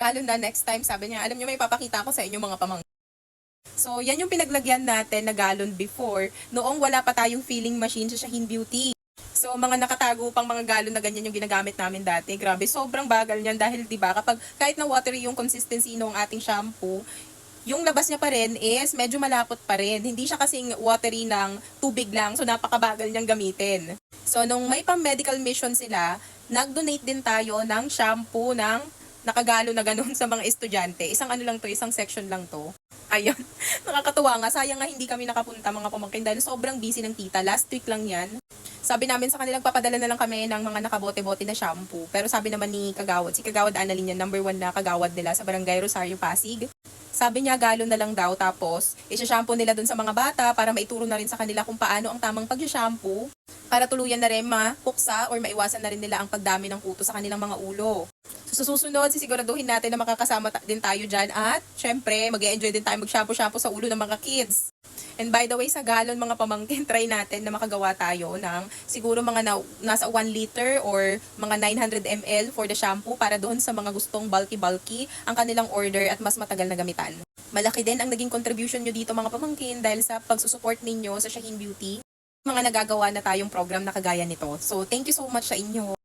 Lalo na next time, sabi niya, alam niyo may papakita ko sa inyo mga pamang. So, yan yung pinaglagyan natin na galon before. Noong wala pa tayong filling machine sa Shaheen Beauty. So, mga nakatago pang mga galon na ganyan yung ginagamit namin dati. Grabe, sobrang bagal niyan dahil 'di ba kapag kahit na watery yung consistency ng ating shampoo, yung labas niya pa rin is medyo malapot pa rin. Hindi siya kasing watery ng tubig lang, so napakabagal niyang gamitin. So, nung may pang-medical mission sila, nag-donate din tayo ng shampoo ng nakagalo na ganun sa mga estudyante. Isang ano lang to, isang section lang to. Ayun. Nakakatuwa nga. Sayang nga hindi kami nakapunta mga pamangkin dahil sobrang busy ng tita. Last week lang yan. Sabi namin sa kanilang papadala na lang kami ng mga nakabote-bote na shampoo. Pero sabi naman ni Kagawad, si Kagawad Annalyn yan, number one na kagawad nila sa Barangay Rosario, Pasig. Sabi niya, galo na lang daw. Tapos, isya-shampoo nila dun sa mga bata para maituro na rin sa kanila kung paano ang tamang pag-shampoo para tuluyan na rin mapuksa or maiwasan na rin nila ang pagdami ng kuto sa kanilang mga ulo. So, sa susunod, sisiguraduhin natin na makakasama ta- din tayo dyan at syempre, mag enjoy din tayo mag-shampoo-shampoo sa ulo ng mga kids. And by the way, sa galon mga pamangkin, try natin na makagawa tayo ng siguro mga na, nasa 1 liter or mga 900 ml for the shampoo para doon sa mga gustong bulky-bulky ang kanilang order at mas matagal na gamitan. Malaki din ang naging contribution nyo dito mga pamangkin dahil sa pagsusupport ninyo sa Shaheen Beauty mga nagagawa na tayong program na kagaya nito. So, thank you so much sa inyo.